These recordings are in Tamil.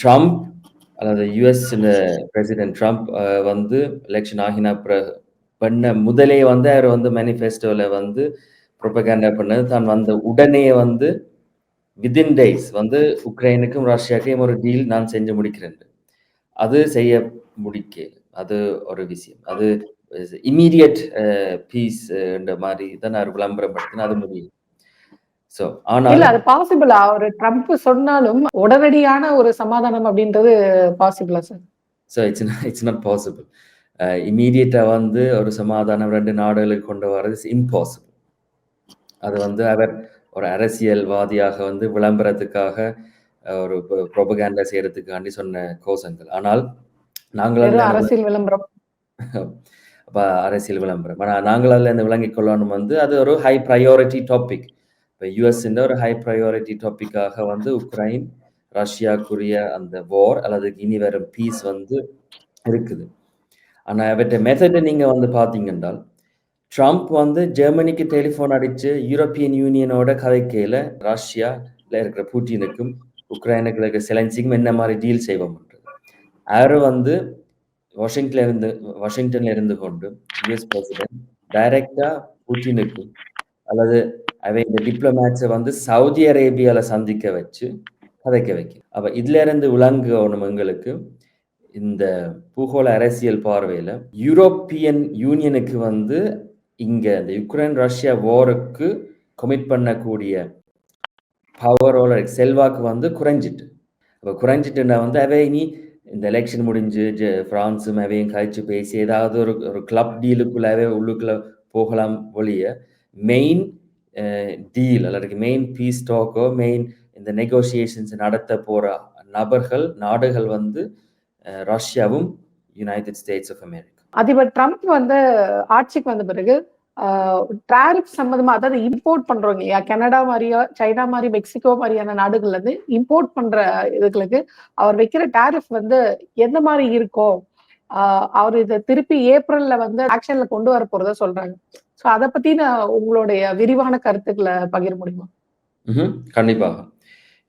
ட்ரம்ப் அல்லது யுஎஸ் பிரசிடென்ட் ட்ரம்ப் வந்து எலெக்ஷன் ஆகின பிறகு பண்ண முதலே வந்து அவர் வந்து மேனிஃபெஸ்டோவில் வந்து ப்ரொபகேண்டா பண்ணது. தான் வந்த உடனே வந்து வித்தின் டேஸ் வந்து உக்ரைனுக்கும் ரஷ்யாவுக்கும் ஒரு டீல் நான் செஞ்சு முடிக்கிறேன். அது செய்ய முடிக்க அது ஒரு விஷயம். அது இம்மீடியட் பீஸ் மாதிரி தான் அவர் விளம்பரப்படுத்தின அது முடியும். இல்ல அது பாசிபிளா ஒரு ட்ரம்ப் சொன்னாலும் உடனடியான ஒரு சமாதானம் அப்படின்றது பாசிபிளா sir so it's it's not possible இம்மீடியட்டா வந்து ஒரு சமாதானம் ரெண்டு நாடுகளுக்கு கொண்டு வர்றது இம்பாசிபிள் அது வந்து அவர் ஒரு அரசியல்வாதியாக வந்து விளம்பரத்துக்காக ஒரு ப்ரொபகேண்டா செய்யறதுக்காண்டி சொன்ன கோஷங்கள். ஆனால் நாங்கள் அரசியல் விளம்பரம். அப்போ அரசியல் விளம்பரம். ஆனால் நாங்கள் அதில் இந்த விளங்கிக் கொள்ளணும் வந்து அது ஒரு ஹை ப்ரையாரிட்டி டாபிக் இப்போ யூஎஸ்ன்ற ஒரு ஹை ப்ரையாரிட்டி டாப்பிக்காக வந்து உக்ரைன் ரஷ்யாக்குரிய அந்த வார் அல்லது இனி வரும் பீஸ் வந்து இருக்குது. ஆனால் அவற்றை மெத்தடை நீங்கள் வந்து பார்த்தீங்கன்றால் ட்ரம்ப் வந்து ஜெர்மனிக்கு டெலிஃபோன் அடித்து யூரோப்பியன் யூனியனோட கதைக்கையில் ரஷ்யாவில் இருக்கிற பூட்டினுக்கும் உக்ரைனுக்கு இருக்கிற செலன்சிக்கும் என்ன மாதிரி டீல் செய்வோம்ன்றது அவர் வந்து வாஷிங்டன்ல இருந்து வாஷிங்டன்ல இருந்து கொண்டு யுஎஸ் பிரசிடென்ட் டைரக்டா பூட்டினுக்கும் அல்லது அவை இந்த டிப்ளமேட்ஸை வந்து சவுதி அரேபியாவில் சந்திக்க வச்சு கதைக்க வைக்கும். அப்போ இதுல இருந்து விளங்கணும் எங்களுக்கு இந்த பூகோள அரசியல் பார்வையில் யூரோப்பியன் யூனியனுக்கு வந்து இங்கே இந்த யுக்ரைன் ரஷ்யா வாருக்கு கமிட் பண்ணக்கூடிய பவரோட செல்வாக்கு வந்து குறைஞ்சிட்டு. அப்போ குறைஞ்சிட்டுன்னா வந்து அவை இனி இந்த எலெக்ஷன் முடிஞ்சு ஃப்ரான்ஸும் அவையும் கழிச்சு பேசி ஏதாவது ஒரு ஒரு கிளப் டீலுக்குள்ளாவே உள்ளுக்குள்ள போகலாம் ஒழிய மெயின் டீல் அல்லது மெயின் பீஸ் டாக்கோ மெயின் இந்த நெகோசியேஷன்ஸ் நடத்த போகிற நபர்கள் நாடுகள் வந்து ரஷ்யாவும் யுனைடெட் ஸ்டேட்ஸ் ஆஃப் அமெரிக்கா அதிபர் ட்ரம்ப் வந்து ஆட்சிக்கு வந்த பிறகு டிராரிப் சம்பந்தமா அதாவது இம்போர்ட் பண்றவங்க இல்லையா கனடா மாதிரியோ சைனா மாதிரி மெக்சிகோ மாதிரியான நாடுகள்ல இருந்து இம்போர்ட் பண்ற இதுகளுக்கு அவர் வைக்கிற டேரிஃப் வந்து எந்த மாதிரி இருக்கும்? அவர் இதை திருப்பி ஏப்ரல்ல வந்து ஆக்ஷன்ல கொண்டு வர போறதா சொல்றாங்க. ஸோ அதை பத்தின உங்களுடைய விரிவான கருத்துக்களை பகிர முடியுமா? கண்டிப்பாக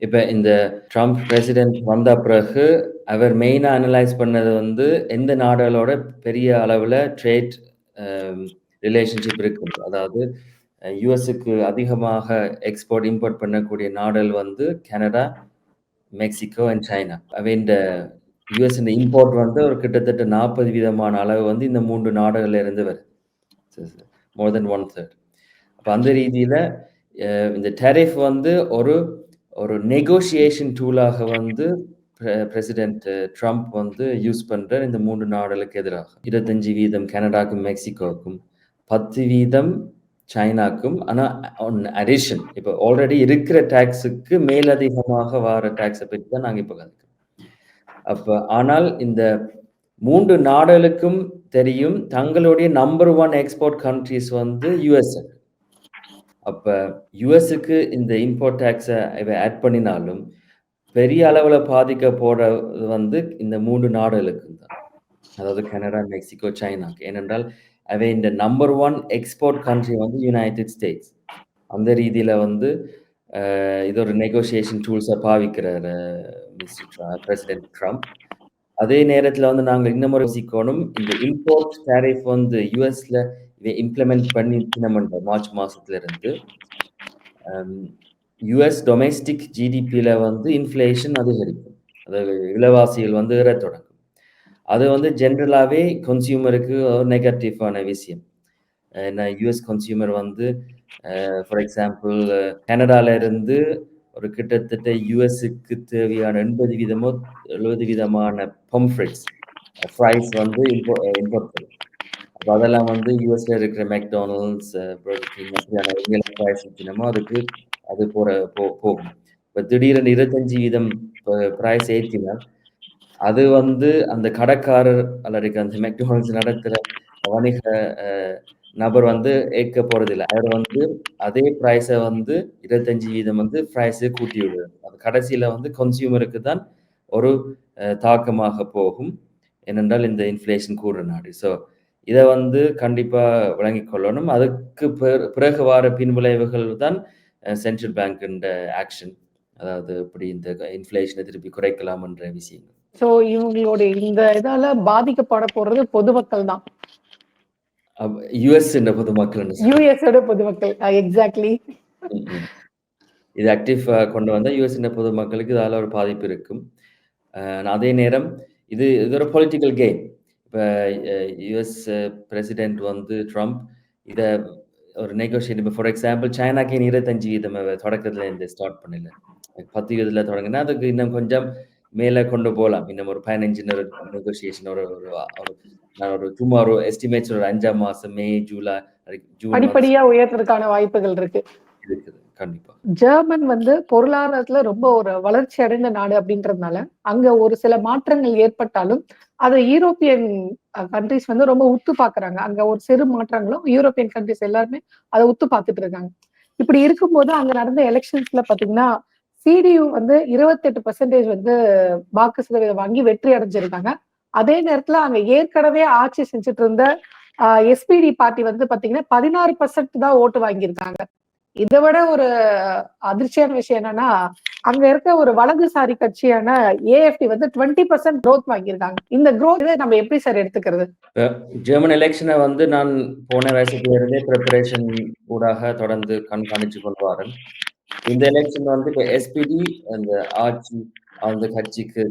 இப்ப இந்த ட்ரம்ப் பிரசிடென்ட் வந்த பிறகு அவர் மெயினா அனலைஸ் பண்ணது வந்து எந்த நாடுகளோட பெரிய அளவுல ட்ரேட் ரிலேஷன்ஷிப் இருக்கு அதாவது யுஎஸ்க்கு அதிகமாக எக்ஸ்போர்ட் இம்போர்ட் பண்ணக்கூடிய நாடுகள் வந்து கனடா மெக்சிகோ அண்ட் சைனா அவை இந்த யுஎஸ் இந்த இம்போர்ட் வந்து ஒரு கிட்டத்தட்ட நாற்பது விதமான அளவு வந்து இந்த மூன்று நாடுகள்ல இருந்து வருது. மோர் தென் ஒன் தேர்ட் அப்போ அந்த ரீதியில இந்த டெரிஃப் வந்து ஒரு ஒரு நெகோசியேஷன் டூலாக வந்து பிரசிடென்ட் ட்ரம்ப் வந்து யூஸ் பண்ற இந்த மூன்று நாடுகளுக்கு எதிராக. இருபத்தஞ்சு வீதம் கனடாக்கும் மெக்சிகோவுக்கும் பத்து வீதம் சைனாக்கும் ஆனால் ஒன் அடிஷன் இப்போ ஆல்ரெடி இருக்கிற டேக்ஸுக்கு மேலதிகமாக வர டேக்ஸை பற்றி தான் நாங்கள் இப்போ அப்போ ஆனால் இந்த மூன்று நாடுகளுக்கும் தெரியும் தங்களுடைய நம்பர் ஒன் எக்ஸ்போர்ட் கண்ட்ரிஸ் வந்து யுஎஸ்ஏ அப்போ யுஎஸ்க்கு இந்த இம்போர்ட் டேக்ஸை ஆட் பண்ணினாலும் பெரிய அளவில் பாதிக்க போறது வந்து இந்த மூன்று நாடுகளுக்கு தான். அதாவது கனடா மெக்சிகோ சைனாக்கு. ஏனென்றால் அவை இந்த நம்பர் ஒன் எக்ஸ்போர்ட் கண்ட்ரி வந்து யுனைடெட் ஸ்டேட்ஸ் அந்த ரீதியில் வந்து இது ஒரு நெகோசியேஷன் டூல்ஸை பாவிக்கிற பிரசிடென்ட் ட்ரம்ப் uh, அதே நேரத்தில் வந்து நாங்கள் இன்னும் யோசிக்கணும். இந்த இம்போர்ட் டேரிஃப் வந்து யூஎஸ்ல இதை இம்ப்ளிமெண்ட் பண்ணி நம்ம மார்ச் மாசத்துல இருந்து யுஎஸ் டொமெஸ்டிக் ஜிடிபியில் வந்து இன்ஃப்ளேஷன் அதிகரிக்கும். அதாவது விலைவாசிகள் வந்து ஏற தொடங்கும். அது வந்து ஜென்ரலாகவே கன்சியூமருக்கு ஒரு நெகட்டிவான விஷயம். ஏன்னா யுஎஸ் கன்சியூமர் வந்து ஃபார் எக்ஸாம்பிள் கனடால இருந்து ஒரு கிட்டத்தட்ட யுஎஸ்க்கு தேவையான எண்பது வீதமோ எழுபது விதமான பம்ஃப்ரெட்ஸ் ஃப்ரைஸ் வந்து இம்போ இம்போர்ட் பண்ணும் அப்போ அதெல்லாம் வந்து யூஎஸ்ல இருக்கிற மெக்டோனல்ஸ் மாதிரியான ப்ரைஸ் வச்சுனமோ அதுக்கு அது போகிற போ போகும். இப்போ திடீரென்று இருபத்தஞ்சு வீதம் ப்ரைஸ் ஏற்றினால் அது வந்து அந்த கடைக்காரர் அல்லது அந்த மெக்டோனல்ஸ் நடத்துகிற வணிக நபர் வந்து ஏற்க போறதில்லை. அவர் வந்து அதே ப்ரைஸை வந்து இருபத்தஞ்சு வீதம் வந்து ப்ரைஸை கூட்டி விடுவார் அது கடைசியில் வந்து கன்சியூமருக்கு தான் ஒரு தாக்கமாக போகும். ஏனென்றால் இந்த இன்ஃப்ளேஷன் கூடுற நாடு. ஸோ இதை வந்து கண்டிப்பாக விளங்கிக் கொள்ளணும். அதுக்கு பிறகு வார பின்விளைவுகள் தான் சென்ட்ரல் பேங்க்குன்ற ஆக்ஷன் அதாவது இப்படி இந்த இன்ஃப்ளேஷனை திருப்பி குறைக்கலாம் என்ற விஷயங்கள். ஸோ இவங்களுடைய இந்த இதால பாதிக்கப்பட போறது பொதுமக்கள் தான் யுஎஸ் என்ற பொதுமக்கள் யூஎஸோட பொதுமக்கள். எக்ஸாக்ட்லி இது ஆக்டிவ் கொண்டு வந்தால் யூஎஸ் என்ற பொதுமக்களுக்கு இதால் ஒரு பாதிப்பு இருக்கும். அதே நேரம் இது இது ஒரு பொலிட்டிக்கல் கேம் இப்போ யுஎஸ் பிரசிடென்ட் வந்து ட்ரம்ப் இதை ஒரு நெகோசியேட் இப்போ ஃபார் எக்ஸாம்பிள் சைனாக்கு இருபத்தஞ்சு வீதம் தொடக்கத்தில் இருந்து ஸ்டார்ட் பண்ணல. பத்து வீதத்தில் தொடங்கினா அதுக்கு இன்னும் கொஞ்சம் மேலே கொண்டு போகலாம். இன்னும் ஒரு பதினஞ்சு நெகோசியேஷன் ஒரு ஒரு நான் ஒரு சும்மா ஒரு எஸ்டிமேட்ஸ் ஒரு அஞ்சாம் மாசம் மே ஜூலை ஜூன் படிப்படியா உயர்த்துறதுக்கான வாய்ப்புகள் இருக்கு. இருக்குது கண்டிப்பா. ஜெர்மன் வந்து பொருளாதாரத்துல ரொம்ப ஒரு வளர்ச்சி அடைந்த நாடு அப்படின்றதுனால அங்க ஒரு சில மாற்றங்கள் ஏற்பட்டாலும் அதை யூரோப்பியன் கண்ட்ரிஸ் வந்து ரொம்ப உத்து பாக்குறாங்க அங்க ஒரு சிறு மாற்றங்களும் யூரோப்பியன் கண்ட்ரிஸ் எல்லாருமே அதை உத்து பார்த்துட்டு இருக்காங்க. இப்படி இருக்கும்போது அங்க நடந்த எலெக்ஷன்ஸ்ல பாத்தீங்கன்னா சிடியு வந்து இருபத்தெட்டு பர்சன்டேஜ் வந்து வாக்கு சதவீதம் வாங்கி வெற்றி அடைஞ்சிருக்காங்க. அதே நேரத்துல அங்க ஏற்கனவே ஆட்சி செஞ்சுட்டு இருந்த எஸ்பிடி பார்ட்டி வந்து பாத்தீங்கன்னா பதினாறு பர்சன்ட் தான் ஓட்டு வாங்கியிருக்காங்க. இதை விட ஒரு அதிர்ச்சியான விஷயம் என்னன்னா அங்க இருக்க ஒரு வலதுசாரி கட்சியான ஏஎஃப்டி வந்து டுவெண்ட்டி பர்சன்ட் க்ரோத் வாங்கியிருக்காங்க. இந்த க்ரோத் நம்ம எப்படி சார் எடுத்துக்கிறது? ஜெர்மன் எலெக்ஷனை வந்து நான் போன வயசுல இருந்தே ப்ரிப்பரேஷன் ஊடாக தொடர்ந்து கண்காணிச்சு கொள்வார்கள். இந்த எலெக்ஷன் வந்து இப்போ எஸ்பிடி அந்த ஆட்சி அந்த கட்சிக்கு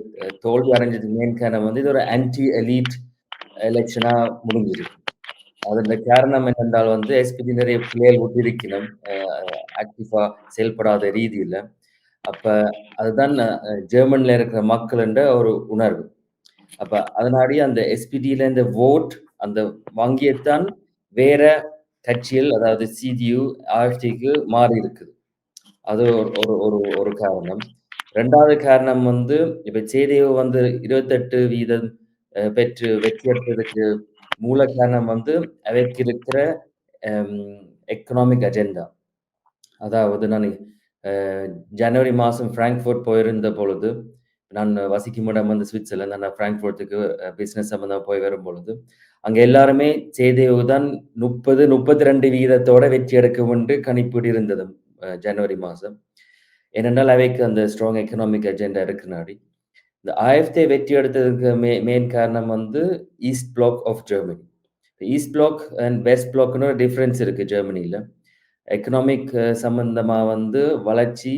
தோல்வி அடைஞ்சது மெயின் காரணம் வந்து இது ஒரு ஆன்டி எலீட் எலெக்ஷனா முடிஞ்சிருக்கு அதன் காரணம் என்னென்றால் வந்து எஸ்பிடி நிறைய பிள்ளைகள் விட்டிருக்கணும் ஆக்டிவா செயல்படாத ரீதியில. அப்ப அதுதான் ஜெர்மன்ல இருக்கிற மக்கள் என்ற ஒரு உணர்வு. அப்ப அதனாடி அந்த எஸ்பிடியில இந்த ஓட் அந்த வங்கியத்தான் வேற கட்சியில் அதாவது சிடியு ஆர்டிக்கு மாறி இருக்குது அது ஒரு ஒரு ஒரு காரணம். ரெண்டாவது காரணம் வந்து இப்ப சேதேவ் வந்து இருபத்தெட்டு வீதம் பெற்று வெற்றி எடுத்ததுக்கு மூல காரணம் வந்து அவைக்கு இருக்கிற எக்கனாமிக் அஜெண்டா அதாவது நான் ஜனவரி மாதம் ஃப்ராங்க்ஃபோர்ட் போயிருந்த பொழுது நான் வசிக்கும் இடம் வந்து சுவிட்சர்லாந்து நான் ஃப்ராங்க்ஃபோர்ட்டுக்கு பிஸ்னஸ் சம்மந்தம் போய் வரும் பொழுது அங்கே எல்லாருமே சேதேவு தான் முப்பது முப்பத்தி ரெண்டு வீதத்தோட வெற்றி எடுக்கும் என்று கணிப்பீடு இருந்தது ஜனவரி மாதம் ஏனென்றால் அவைக்கு அந்த ஸ்ட்ராங் எக்கனாமிக் அஜெண்டா இருக்கு இந்த ஆயிரத்தை வெற்றி எடுத்ததுக்கு மே மெயின் காரணம் வந்து east bloc of Germany east bloc and west பிளாக்னு ஒரு டிஃப்ரென்ஸ் இருக்குது ஜெர்மனியில் எக்கனாமிக் சம்பந்தமாக வந்து வளர்ச்சி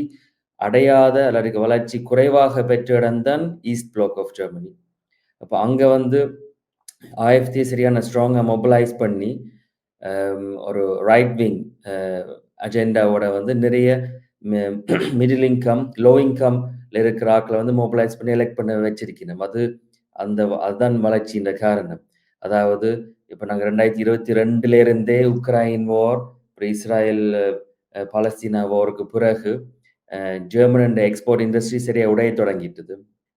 அடையாத அல்லது வளர்ச்சி குறைவாக பெற்ற இடம்தான் ஈஸ்ட் பிளாக் ஆஃப் ஜெர்மனி அப்போ அங்கே வந்து ஆயிரத்தி சரியான ஸ்ட்ராங்காக மொபிலைஸ் பண்ணி ஒரு ரைட் விங் அஜெண்டாவோட வந்து நிறைய மிடில் இன்கம் லோ இன்கம்ல இருக்கிற ஆக்களை வந்து மொபிலைஸ் பண்ணி எலெக்ட் பண்ண வச்சிருக்கணும். அது அந்த அதுதான் வளர்ச்சியின் காரணம். அதாவது இப்போ நாங்கள் ரெண்டாயிரத்தி இருபத்தி ரெண்டுல இருந்தே உக்ரைன் வார் அப்புறம் இஸ்ராயல் பாலஸ்தீனா வாருக்கு பிறகு ஜெர்மன் எக்ஸ்போர்ட் இண்டஸ்ட்ரி சரியாக உடைய தொடங்கிட்டது.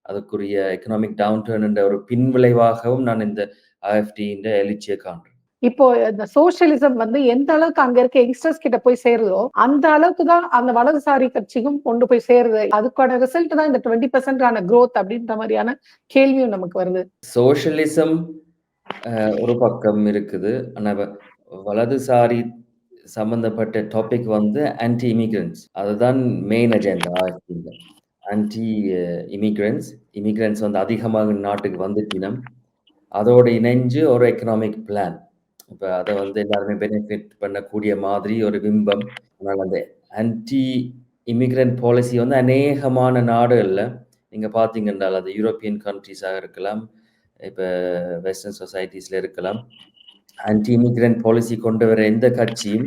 அதுக்குரிய எக்கனாமிக் டவுன் டர்ன் ஒரு பின்விளைவாகவும் நான் இந்த ஆஎஃப்டி எழுச்சியை காண்றேன். இப்போ இந்த சோசியலிசம் வந்து எந்த அளவுக்கு அங்க இருக்க யங்ஸ்டர்ஸ் கிட்ட போய் சேருதோ அந்த அளவுக்கு தான் அந்த வலதுசாரி கட்சியும் கொண்டு போய் சேருது. அதுக்கான ரிசல்ட் தான் இந்த டுவெண்ட்டி பர்சன்டான க்ரோத் அப்படின்ற மாதிரியான கேள்வியும் நமக்கு வருது. சோசியலிசம் ஒரு பக்கம் இருக்குது. ஆனா வலதுசாரி சம்பந்தப்பட்ட டாபிக் வந்து ஆன்டி இமிகிரன்ஸ் அதுதான் main agenda anti immigrants immigrants வந்து அதிகமாக நாட்டுக்கு வந்துட்டினம். அதோடு இணைஞ்சு ஒரு எக்கனாமிக் பிளான் இப்போ அதை வந்து எல்லாருமே பெனிஃபிட் பண்ணக்கூடிய மாதிரி ஒரு பிம்பம். ஆனால் அந்த ஆன்டி இமிகிரண்ட் பாலிசி வந்து அநேகமான நாடுகளில் நீங்கள் பார்த்தீங்கன்றால் அது யூரோப்பியன் கண்ட்ரிஸாக இருக்கலாம் இப்போ வெஸ்டர்ன் சொசைட்டிஸில் இருக்கலாம். ஆன்டி இமிகிரண்ட் பாலிசி கொண்டு வர எந்த கட்சியும்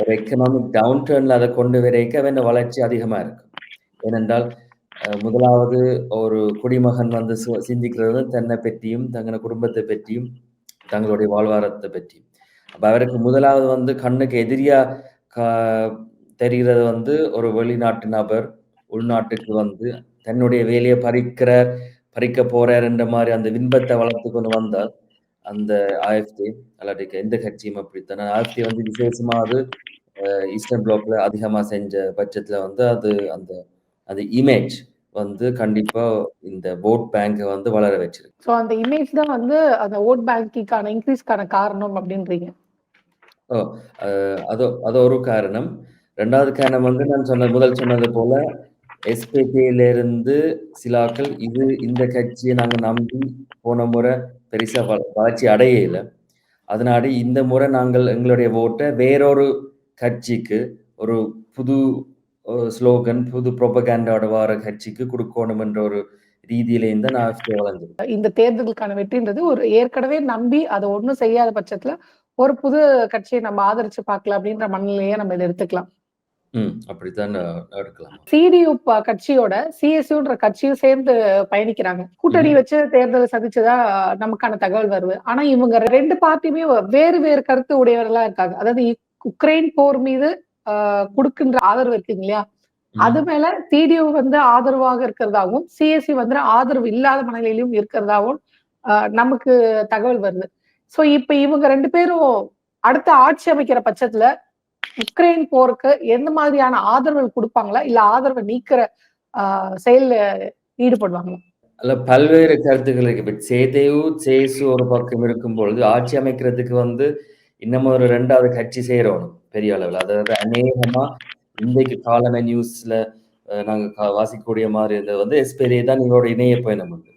ஒரு எக்கனாமிக் டவுன் டேர்னில் அதை கொண்டு வரைக்க வேண்ட வளர்ச்சி அதிகமாக இருக்கும் ஏனென்றால் முதலாவது ஒரு குடிமகன் வந்து சிந்திக்கிறது தன்னை பற்றியும் தங்களோட குடும்பத்தை பற்றியும் தங்களுடைய வாழ்வாரத்தை பற்றியும். அப்போ அவருக்கு முதலாவது வந்து கண்ணுக்கு எதிரியா தெரிகிறது வந்து ஒரு வெளிநாட்டு நபர் உள்நாட்டுக்கு வந்து தன்னுடைய வேலையை பறிக்கிற பறிக்க போறாருன்ற மாதிரி அந்த விண்பத்தை வளர்த்து கொண்டு வந்தால் அந்த ஆஎஃப்டி அல்லாட்டிக்கு எந்த கட்சியும் அப்படித்தான். ஆஎஃப்டி வந்து விசேஷமா அது ஈஸ்டர்ன் பிளாக்ல அதிகமா செஞ்ச பட்சத்துல வந்து அது அந்த அந்த இமேஜ் வந்து கண்டிப்பா இந்த ஓட் பேங்கை வந்து வளர வச்சிருக்கு. ஸோ அந்த இமேஜ் தான் வந்து அந்த ஓட் பேங்கிங்கான இன்க்ரீஸ்க்கான காரணம் அப்படின்றீங்க. ஓ அது அது ஒரு காரணம். ரெண்டாவது காரணம் வந்து நான் சொன்ன முதல் சொன்னது போல எஸ்பிபியிலிருந்து சிலாக்கள் இது இந்த கட்சியை நாங்க நம்பி போன முறை பெருசா வளர்ச்சி அடையல. அதனால இந்த முறை நாங்கள் எங்களுடைய வோட்ட வேறொரு கட்சிக்கு ஒரு புது ஸ்லோகன், புது புரொபகேண்டாவோட வார கட்சிக்கு குடுக்கோணும் என்ற ஒரு ரீதியிலேயும் தான் AfD வளர்ந்தது. இந்த தேர்தலுக்கான வெற்றின்றது ஒரு ஏற்கனவே நம்பி அத ஒண்ணும் செய்யாத பட்சத்துல, ஒரு புது கட்சிய நம்ம ஆதரிச்சு பார்க்கலாம் அப்படின்ற மனநிலைய நம்ம இத எடுத்துக்கலாம். அப்படித்தான். சிடியு கட்சியோட சிஎஸ்யுன்ற கட்சியும் சேர்ந்து பயணிக்கிறாங்க. கூட்டணி. வச்சு தேர்தல சந்திச்சதா நமக்கான தகவல் வருது. ஆனா இவங்க 2 பார்ட்டியுமே வேறு வேறு கருத்து உடையவர்களா இருக்காங்க. அதாவது உக்ரைன் போர் மீது குடுக்கின்ற ஆதரவு இருக்குங்க இல்லையா? அது. மேல சிடியு வந்து ஆதரவாக இருக்கிறதாவும், சிஎஸ்யு வந்து ஆதரவு இல்லாத மனநிலையிலும் இருக்கிறதாவும் அ நமக்கு தகவல் வருது. சோ இப்ப இவங்க 2 பேரும் அடுத்த ஆட்சி அமைக்கிற பட்சத்துல, உக்ரைன் போருக்கு எந்த மாதிரியான ஆதரவு குடுப்பாங்களா? இல்ல ஆதரவ நீக்கிற அ செயல்ல ஈடுபடுவாங்களா? அல்ல பல்வேறு கருத்துக்கள் இருக்கு. இப்ப சேதேவு, சேசு ஒரு பக்கம் இருக்கும்பொழுது, ஆட்சி அமைக்கிறதுக்கு வந்து இன்னமும் ஒரு 2வது கட்சி சேரணும், பெரிய அளவுல. அதாவது அநேகமா இன்றைக்கு காலமே நியூஸ்ல நாங்க வாசிக்கக்கூடிய மாதிரி இருந்தது வந்து எஸ்பிஐ தான் எங்களோட இணைய பயணம் வந்து.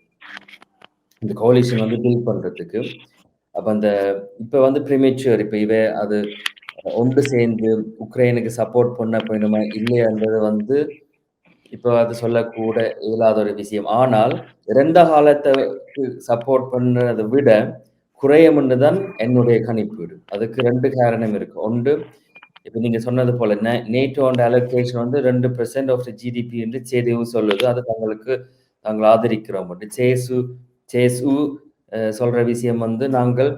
இந்த கோலிஷன் வந்து பில்ட் பண்றதுக்கு. அப்ப அந்த இப்ப வந்து ப்ரீமெச்சூர் இப்ப இவ அது ஒன்று சேர்ந்து உக்ரைனுக்கு சப்போர்ட் பண்ண போயணுமா இல்லையான்றது வந்து இப்போ அது சொல்லக்கூட இயலாத ஒரு விஷயம். ஆனால் இறந்த காலத்தை சப்போர்ட் பண்ணதை விட குறையும்னு தான் என்னுடைய கணிப்பீடு. அதுக்கு ரெண்டு காரணம் இருக்கு. ஒன்று இப்போ நீங்க சொன்னது போல நேட்டோ அண்ட் அலோகேஷன் வந்து 2% ஆஃப் த ஜிடிபி என்று CDU சொல்லுது. அது தங்களுக்கு நாங்கள் ஆதரிக்கிறோம். சேசு சேசு சொல்கிற சொல்ற விஷயம் வந்து நாங்கள்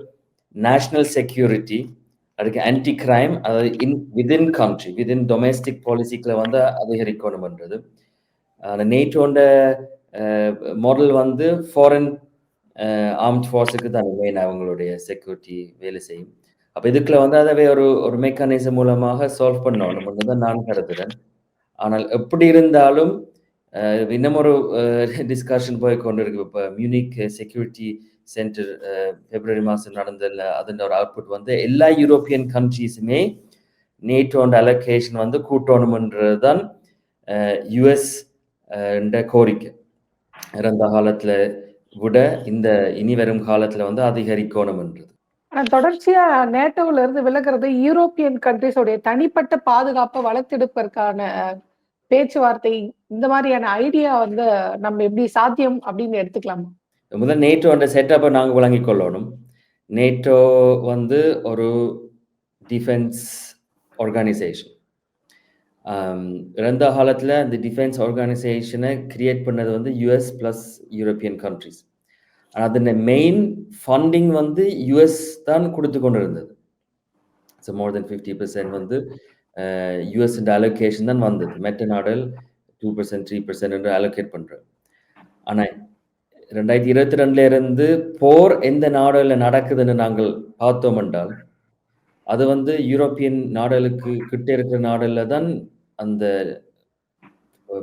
நேஷனல் செக்யூரிட்டி அதுக்கு ஆன்டி கிரைம் அதாவது in within country within domestic பாலிசிக்கில் வந்து அதிகரிக்கணும்ன்றது. ஆனா நேட்டோட மாடல் வந்து ஃபாரின் ஆர்ம்ட் ஃபோர்ஸுக்கு தான் மெயின் அவங்களுடைய செக்யூரிட்டி வேலை செய்யும். அப்போ இதுக்குள்ள வந்து அதவே ஒரு ஒரு மெக்கானிசம் மூலமாக சால்வ் பண்ணணும் தான் நான் கருதுறேன். ஆனால் எப்படி இருந்தாலும் இன்னும் ஒரு டிஸ்கஷன் போய் கொண்டிருக்கு. இப்போ மியூனிக் செக்யூரிட்டி சென்டர் பிப்ரவரி மாதம் நடந்ததில் அதன் ஒரு அவுட்புட் வந்து எல்லா யூரோப்பியன் கண்ட்ரீஸுமே நேட்டோண்ட அலோகேஷன் வந்து கூட்டணுமன்றது தான் யுஎஸ் கோரிக்கை. இறந்த காலத்தில் விட இந்த இனி வரும் காலத்துல வந்து அதிகரிக்கணும்ன்றது. ஆனா தொடர்ச்சியா நேட்டோல இருந்து விலகுறது யூரோப்பியன் கண்ட்ரீஸ் உடைய தனிப்பட்ட பாதுகாப்ப வளர்த்தெடுப்பதற்கான பேச்சுவார்த்தை, இந்த மாரியான ஐடியா வந்து நம்ம எப்படி சாத்தியம் அப்படின்னு எடுத்துக்கலாமா? முதல் நேட்டோட செட்டப்ப நாங்க விளங்கிக் கொள்ளணும். நேட்டோ வந்து ஒரு டிஃபென்ஸ் ஆர்கனைசேஷன். ரெண்ட இறந்த காலத்துல அந்த டிஃபென்ஸ் ஆர்கனைசேஷனை கிரியேட் பண்ணது வந்து யுஎஸ் ப்ளஸ் யூரோப்பியன் கண்ட்ரிஸ் ஆனால் அதன் மெயின் ஃபண்டிங் வந்து யுஎஸ் தான் கொடுத்துக்கொண்டு இருந்தது ஸோ மோர் தென் 50% வந்து யூஎஸ் யுஎஸ் அலோகேஷன் தான் வந்தது. மெட்ட நாடல் டூ பர்சன்ட் த்ரீ பர்சன்ட் என்று அலோகேட் பண்ணுறது ஆனால் ரெண்டாயிரத்தி இருபத்தி ரெண்டுல இருந்து போர் எந்த நாடுகள்ல நடக்குதுன்னு நாங்கள் பார்த்தோம் என்றால், அது வந்து யூரோப்பியன் நாடுகளுக்கு கிட்ட இருக்கிற நாடுகள்ல தான் அந்த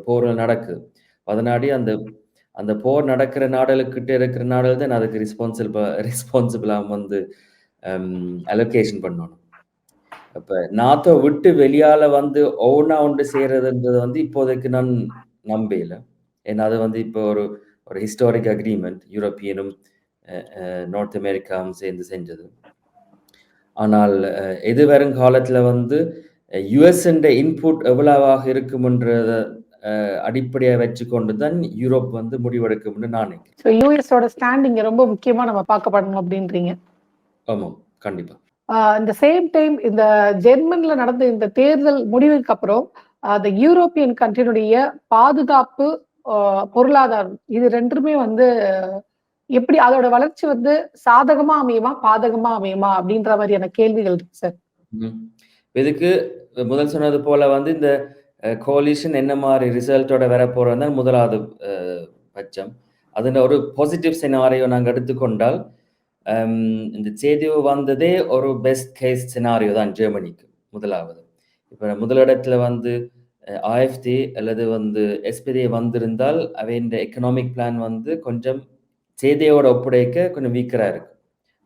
போர்கள் நடக்குது. அதனாடி அந்த அந்த போர் நடக்கிற நாடுகளுக்கிட்ட இருக்கிற நாடுகள் தான் அதுக்கு ரெஸ்பான்சிபிளா ரெஸ்பான்சிபிளாக வந்து um, அலோகேஷன் பண்ணணும். இப்போ நாத்தோ விட்டு வெளியால் வந்து ஒவ்வொன்றா ஒன்று செய்கிறதுன்றது வந்து இப்போதைக்கு நான் நம்பல. ஏன்னா அது வந்து இப்போ ஒரு ஒரு ஹிஸ்டாரிக் அக்ரிமெண்ட் யூரோப்பியனும் நார்த் அமெரிக்காவும் சேர்ந்து செஞ்சது. ஆனால் எது எதிர்வரும் வந்து யுஎஸ் ண்ட இன்புட் எவ்வளவாக இருக்கும்ன்றத அ அடிப்படையா வச்சுக்கொண்டு தான் யூரோப் வந்து முடிவெடுக்கும்னு நான் நினைக்கிறேன். ஸோ யுஎஸ் ஓட ஸ்டாண்ட் இங்க ரொம்ப முக்கியமா நம்ம பார்க்கப்படணும் அப்படின்றீங்க. ஆமாம். கண்டிப்பா. அ இந்த சேம் டைம் இந்த ஜெர்மன்ல நடந்த இந்த தேர்தல் முடிவுக்கு அப்புறம், அந்த யூரோப்பியன் கண்ட்ரியினுடைய பாதுகாப்பு, பொருளாதாரம் இது 2மே வந்து எப்படி அதோட வளர்ச்சி வந்து சாதகமா அமையுமா? பாதகமா அமையுமா? அப்படின்ற மாரியான கேள்விகள் இருக்கு சார். இதுக்கு முதல் சொன்னது போல வந்து இந்த கோலிஷன் என்ன மாதிரி ரிசல்ட்டோட வரப்போறதுன்னு தான் முதலாவது பட்சம். அதில் ஒரு பாசிட்டிவ் சினாரியோ நாங்கள் எடுத்துக்கொண்டால், இந்த செய்தியோ வந்ததே ஒரு பெஸ்ட் கேஸ் சினாரியோ தான் ஜெர்மனிக்கு முதலாவது. இப்போ முதலிடத்துல வந்து ஆஎஃப்டி அல்லது வந்து SPD வந்திருந்தால், அவையின் எக்கனாமிக் பிளான் வந்து கொஞ்சம் செய்தியோட ஒப்படைக்க கொஞ்சம் வீக்கராக இருக்கும்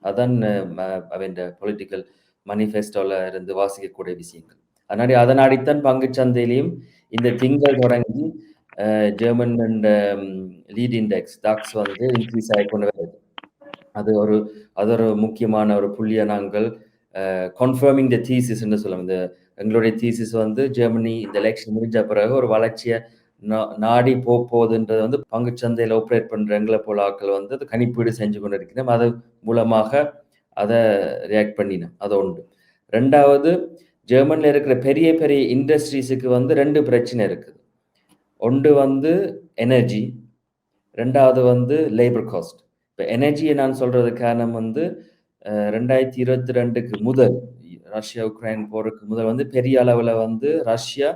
அதான் ம அவையின் பொலிட்டிக்கல் மேனிஃபெஸ்டோல இருந்து வாசிக்கக்கூடிய விஷயங்கள். அதனாடி அதனாடித்தான் பங்குச் சந்தையிலயும் இந்த திங்கள் தொடங்கி German and lead index DAX வந்து இன்க்ரீஸ் ஆகி கொண்டு வருது. அது ஒரு அது ஒரு முக்கியமான ஒரு புள்ளியை நாங்கள் கன்ஃபர்மிங் த தீசிஸ் என்று சொல்லுவோம். இந்த எங்களுடைய தீசிஸ் வந்து ஜெர்மனி இந்த எலெக்ஷன் முடிஞ்ச பிறகு ஒரு வளர்ச்சியை நாடி போகுதுன்றது வந்து பங்குச்சந்தையில் ஆப்ரேட் பண்ணுற எங்களை போல ஆட்கள் வந்து அது கணிப்பீடு செஞ்சு கொண்டு இருக்கிறோம் அது மூலமாக அதை ரியாக்ட் பண்ணினேன். அது உண்டு. ரெண்டாவது ஜெர்மனில் இருக்கிற பெரிய பெரிய இண்டஸ்ட்ரீஸுக்கு வந்து ரெண்டு பிரச்சனை இருக்குது. ஒன்று வந்து எனர்ஜி ரெண்டாவது வந்து லேபர் காஸ்ட் இப்போ எனர்ஜியை நான் சொல்கிறது காரணம் வந்து ரெண்டாயிரத்தி இருபத்தி ரெண்டுக்கு முதல் ரஷ்யா உக்ரைன் போருக்கு முதல் வந்து பெரிய அளவில் வந்து ரஷ்யா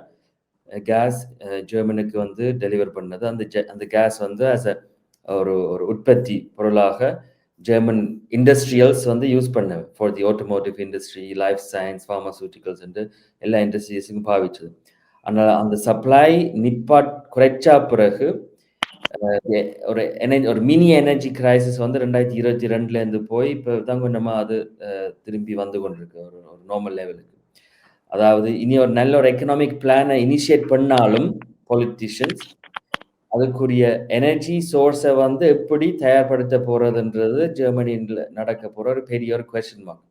கேஸ் ஜெர்மனுக்கு வந்து டெலிவர் பண்ணது. அந்த அந்த கேஸ் வந்து ஆஸ் அ ஒரு ஒரு உற்பத்தி பொருளாக ஜெர்மன் இண்டஸ்ட்ரியல்ஸ் வந்து யூஸ் பண்ண for the automotive industry life science pharmaceuticals எல்லா இண்டஸ்ட்ரீஸுக்கும் பாவிச்சது. ஆனால் அந்த சப்ளை நிப்பாட் குறைச்சா பிறகு ஒரு எனர்ஜி ஒரு மினி எனர்ஜி கிரைசிஸ் வந்து ரெண்டாயிரத்தி இருபத்தி ரெண்டுலேருந்து போய் இப்போ தான் கொஞ்சமாக அது திரும்பி வந்து கொண்டிருக்கு. ஒரு ஒரு நார்மல் லெவலுக்கு அதாவது இனி ஒரு நல்ல ஒரு எக்கனாமிக் பிளானை இனிஷியேட் பண்ணாலும் பொலிட்டிஷியன்ஸ் அதுக்குரிய எனர்ஜி சோர்ஸை வந்து எப்படி தயார்படுத்த போறதுன்றது ஜெர்மனியில் நடக்க போற ஒரு பெரிய ஒரு கொஸ்டின் மார்க்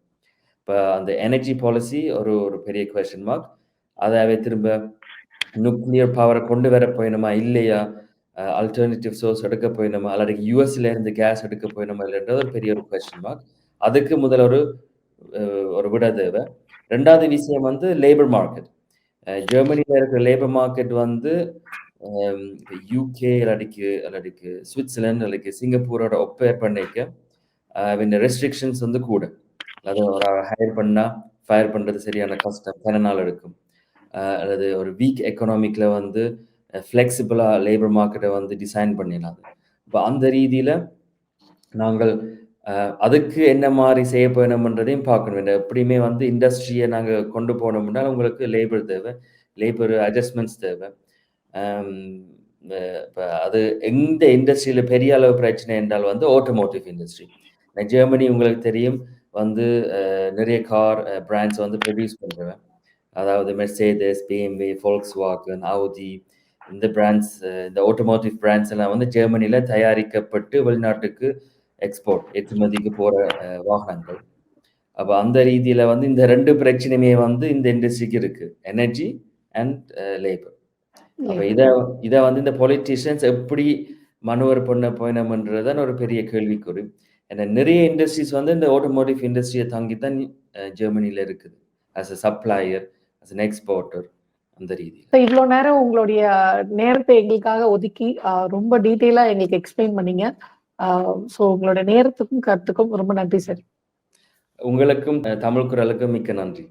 இப்போ அந்த எனர்ஜி பாலிசி ஒரு ஒரு பெரிய கொஸ்டின் மார்க் அதாவே திரும்ப நியூக்ளியர் பவரை கொண்டு வர போயினுமா இல்லையா? அல்டர்னேட்டிவ் சோர்ஸ் எடுக்க போயினுமா? அல்லது யூஎஸ்ல இருந்து கேஸ் எடுக்க போயினுமா இல்லைன்றது ஒரு பெரிய ஒரு கொஸ்டின் மார்க் அதுக்கு முதல் ஒரு ஒரு விட தேவை. ரெண்டாவது விஷயம் வந்து லேபர் மார்க்கெட் ஜெர்மனியில் இருக்கிற லேபர் மார்க்கெட் வந்து யூகே இல்லாட்டிக்கு இல்லாட்டிக்கு சுவிட்சர்லாந்து இல்லாட்டி சிங்கப்பூரோட ஒப்பேர் பண்ணிக்க இந்த ரெஸ்ட்ரிக்ஷன்ஸ் வந்து கூட அது ஒரு ஹையர் பண்ணால் ஃபயர் பண்ணுறது சரியான கஷ்டம். பல நாள் எடுக்கும். அல்லது ஒரு வீக் எக்கனாமிக்கில் வந்து ஃப்ளெக்சிபிளாக லேபர் மார்க்கெட்டை வந்து டிசைன் பண்ணிடலாம் இப்போ அந்த ரீதியில் நாங்கள் அதுக்கு என்ன மாதிரி செய்ய போயணும்ன்றதையும் பார்க்கணும். எப்படியுமே வந்து இண்டஸ்ட்ரியை நாங்கள் கொண்டு போனோம்னா உங்களுக்கு லேபர் தேவை. லேபர் அட்ஜஸ்ட்மெண்ட்ஸ் தேவை. அது எந்த இண்டஸ்ட்ரியில் பெரிய அளவு பிரச்சனை என்றால் வந்து ஆட்டோமோட்டிவ் இண்டஸ்ட்ரி ஜெர்மனி உங்களுக்கு தெரியும் வந்து நிறைய கார் பிராண்ட்ஸ் வந்து ப்ரொடியூஸ் பண்ணுறேன் அதாவது மெர்சேதஸ் பிஎம்வே ஃபோல்க்ஸ் வாக்கன் ஆவுதி இந்த பிராண்ட்ஸ் இந்த ஆட்டோமோட்டிவ் பிராண்ட்ஸ் எல்லாம் வந்து ஜெர்மனியில் தயாரிக்கப்பட்டு வெளிநாட்டுக்கு எக்ஸ்போர்ட் ஏற்றுமதிக்கு போகிற வாகனங்கள். அப்போ அந்த ரீதியில் வந்து இந்த ரெண்டு பிரச்சனையுமே வந்து இந்த இண்டஸ்ட்ரிக்கு இருக்குது எனர்ஜி அண்ட் லேபர் அப்போ இதை இதை வந்து இந்த பொலிட்டீஷியன்ஸ் எப்படி மனுவர் பண்ண போயினம்ன்றதான் ஒரு பெரிய கேள்விக்குறி. ஏன்னா நிறைய இண்டஸ்ட்ரீஸ் வந்து இந்த ஆட்டோமோட்டிவ் இண்டஸ்ட்ரியை தாங்கி தான் ஜெர்மனியில் இருக்குது. As a supplier as an exporter அந்த ரீதி இவ்வளோ நேரம் உங்களுடைய நேரத்தை எங்களுக்காக ஒதுக்கி ரொம்ப டீட்டெயிலாக எங்களுக்கு எக்ஸ்பிளைன் பண்ணீங்க. ஸோ உங்களோட நேரத்துக்கும் கருத்துக்கும் ரொம்ப நன்றி சார் உங்களுக்கும் தமிழ் குரலுக்கும் மிக்க நன்றி.